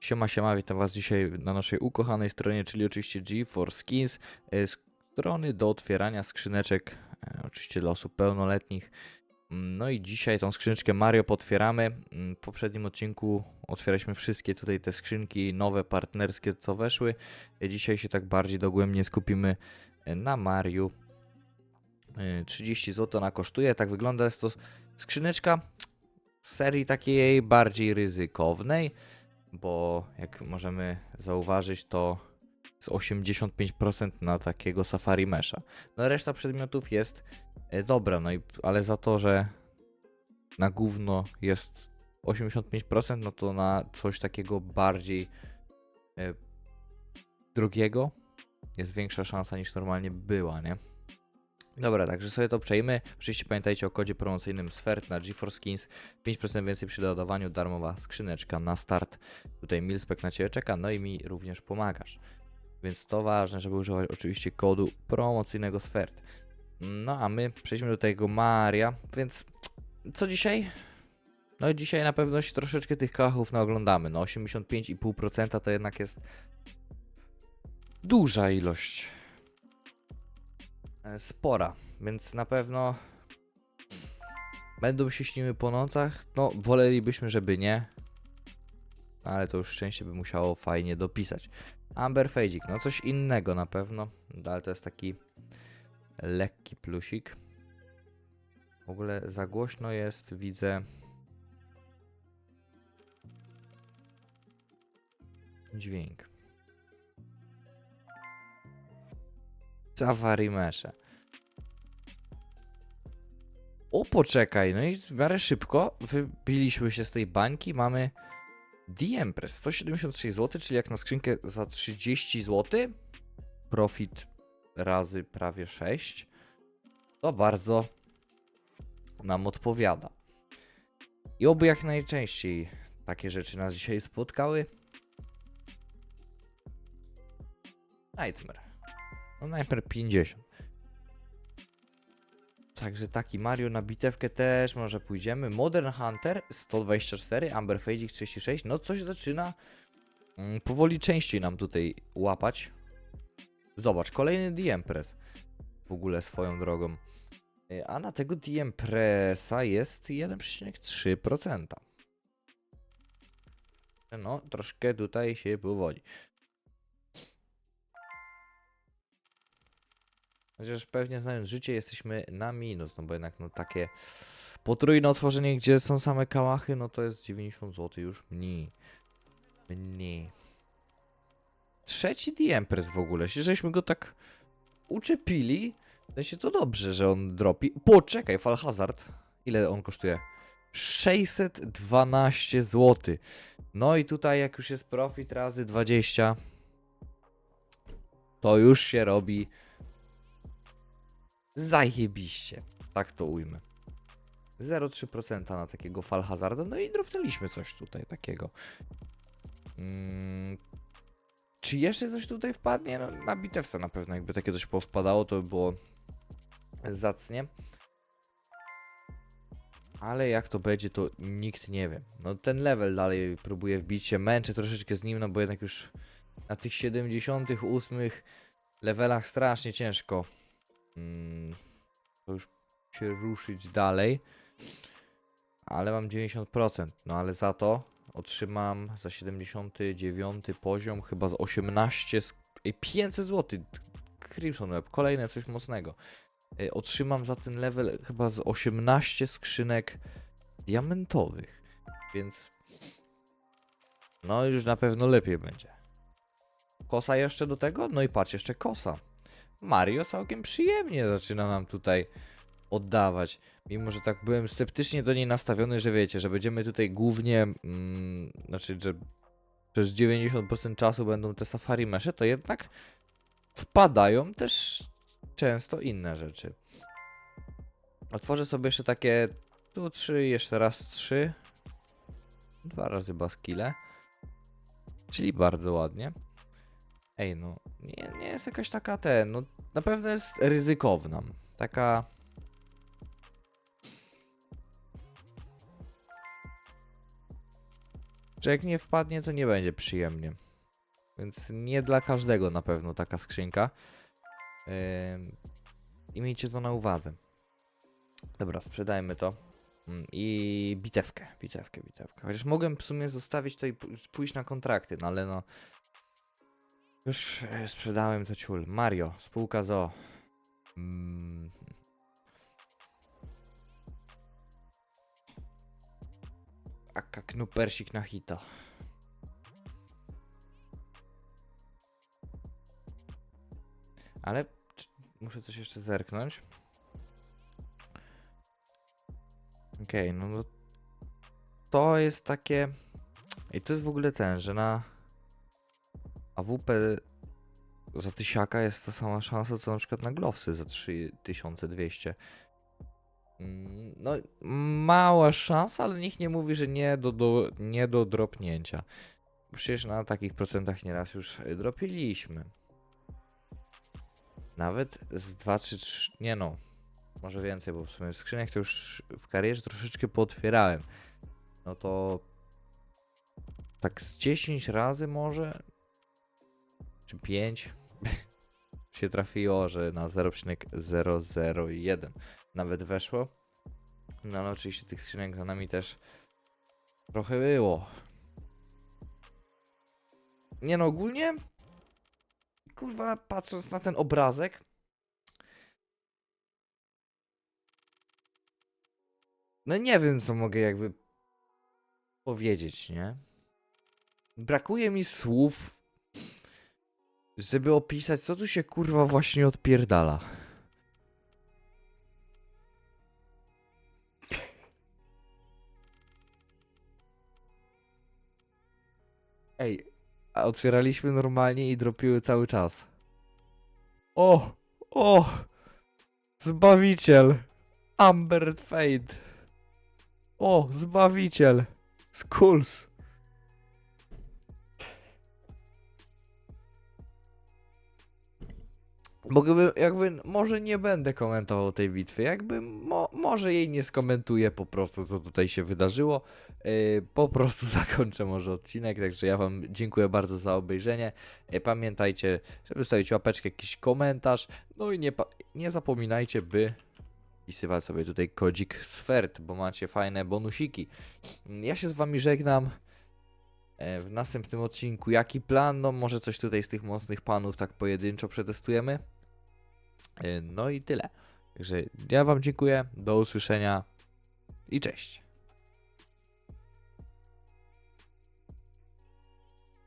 Siema, siema, witam was dzisiaj na naszej ukochanej stronie, czyli oczywiście GeForce Skins, e, strony do otwierania skrzyneczek, e, oczywiście dla osób pełnoletnich. Mm, No i dzisiaj tą skrzyneczkę Mario potwieramy. Mm, W poprzednim odcinku otwieraliśmy wszystkie tutaj te skrzynki nowe, partnerskie, co weszły. E, Dzisiaj się tak bardziej dogłębnie skupimy na Mariu. E, 30 zł ona kosztuje, tak wygląda. Jest to skrzyneczka z serii takiej bardziej ryzykownej bo jak możemy zauważyć, to z 85% na takiego Safari Mesha. No reszta przedmiotów jest e, dobra, no i ale za to, że na gówno jest 85%, no to na coś takiego bardziej e, drogiego jest większa szansa niż normalnie była, nie? Dobra, także sobie to przejmy. Oczywiście pamiętajcie o kodzie promocyjnym SFERT na GeForce Skins. 5% więcej przy dodawaniu, darmowa skrzyneczka na start. Tutaj Milspec na Ciebie czeka, no i mi również pomagasz. Więc to ważne, żeby używać oczywiście kodu promocyjnego SFERT. No a my przejdźmy do tego Maria, więc co dzisiaj? No dzisiaj na pewno się troszeczkę tych kachów naoglądamy. No 85,5% to jednak jest duża ilość spora, więc na pewno będą się śniły po nocach. No, wolelibyśmy, żeby nie, No, ale to już szczęście by musiało fajnie dopisać. Amber Fejdzik, no coś innego na pewno, no, ale to jest taki lekki plusik. W ogóle za głośno jest, widzę. Dźwięk. Safari Mesze. O, poczekaj, no i w miarę szybko wybiliśmy się z tej bańki. Mamy The Empress 176 zł, czyli jak na skrzynkę za 30 zł. Profit razy prawie 6. To bardzo nam odpowiada. I oby jak najczęściej takie rzeczy nas dzisiaj spotkały. Nightmare. No Nightmare 50. Także taki Mario na bitewkę też może pójdziemy. Modern Hunter 124, Amber Fading 36. No coś zaczyna mm, powoli częściej nam tutaj łapać. Zobacz, kolejny The Empress. W ogóle swoją drogą. Y, A na tego The Empressa jest 1,3%. No, troszkę tutaj się powodzi. Chociaż pewnie znając życie jesteśmy na minus, no bo jednak no takie potrójne otworzenie, gdzie są same kałachy, no to jest 90 zł już mniej. Mniej. Trzeci The Empress w ogóle, żeśmy go tak uczepili, to sensie to dobrze, że on dropi. Poczekaj, Fall Hazard. Ile on kosztuje? 612 zł. No i tutaj jak już jest profit razy 20, to już się robi zajebiście. Tak to ujmę. 0,3% na takiego fal hazarda. No i dropnęliśmy coś tutaj takiego. Mm, czy jeszcze coś tutaj wpadnie? No, na bitewce na pewno. Jakby takie coś powpadało, to by było zacnie. Ale jak to będzie, to nikt nie wie. No ten level dalej próbuję wbić się. Męczę troszeczkę z nim, no bo jednak już na tych 78 levelach strasznie ciężko to już się ruszyć dalej. Ale mam 90%. No ale za to otrzymam za 79 poziom chyba z 18 sk- ej, 500 zł. Crimson Web, kolejne coś mocnego. Otrzymam za ten level chyba z 18 skrzynek diamentowych. Więc no już na pewno lepiej będzie. Kosa jeszcze do tego? No i patrz, jeszcze kosa. Mario całkiem przyjemnie zaczyna nam tutaj oddawać. Mimo, że tak byłem sceptycznie do niej nastawiony, że wiecie, że będziemy tutaj głównie, mm, znaczy, że przez 90% czasu będą te safari mesze, to jednak wpadają też często inne rzeczy. Otworzę sobie jeszcze takie tu trzy, jeszcze raz trzy. Dwa razy baskile. Czyli bardzo ładnie. Ej, no, nie, nie jest jakaś taka ten, no na pewno jest ryzykowna. Taka. że jak nie wpadnie, to nie będzie przyjemnie. Więc nie dla każdego na pewno taka skrzynka. Ym, I miejcie to na uwadze. Dobra, sprzedajmy to. Mm, I bitewkę, bitewkę, bitewkę. Chociaż mogłem w sumie zostawić tutaj, p- pójść na kontrakty, no ale no. Już e, sprzedałem to ciul. Mario, spółka ZO. Mm. Aka knupersik na hita. Ale muszę coś jeszcze zerknąć. Okej, no, no to jest takie. I to jest w ogóle ten, że na AWP za tysiaka jest ta sama szansa, co na przykład na Glowsy za 3200. Mm, No, mała szansa, ale nikt nie mówi, że nie do, do, nie do dropnięcia. Przecież na takich procentach nieraz już dropiliśmy. Nawet z 2 czy 3, nie no, może więcej, bo w sumie skrzynek to już w karierze troszeczkę pootwierałem. No to tak z 10 razy może, czy 5 się trafiło, że na 0,001 nawet weszło. No ale oczywiście tych skrzynek za nami też trochę było. Nie no, ogólnie kurwa, patrząc na ten obrazek No nie wiem, co mogę jakby powiedzieć, nie? Brakuje mi słów, żeby opisać, co tu się kurwa właśnie odpierdala. Ej, a otwieraliśmy normalnie i dropiły cały czas. O! O! Zbawiciel! Amber Fade! O, Zbawiciel! Skulls! Mógłbym, jakby, może nie będę komentował tej bitwy, jakby, mo, może jej nie skomentuję po prostu, co tutaj się wydarzyło. Yy, po prostu zakończę może odcinek, także ja wam dziękuję bardzo za obejrzenie. Yy, pamiętajcie, żeby stawić łapeczkę, jakiś komentarz, no i nie, nie zapominajcie, by wpisywać sobie tutaj kodzik SFERT, bo macie fajne bonusiki. Ja się z wami żegnam. E, W następnym odcinku jaki plan? No może coś tutaj z tych mocnych panów tak pojedynczo przetestujemy. E, No i tyle. Także ja wam dziękuję, do usłyszenia i cześć.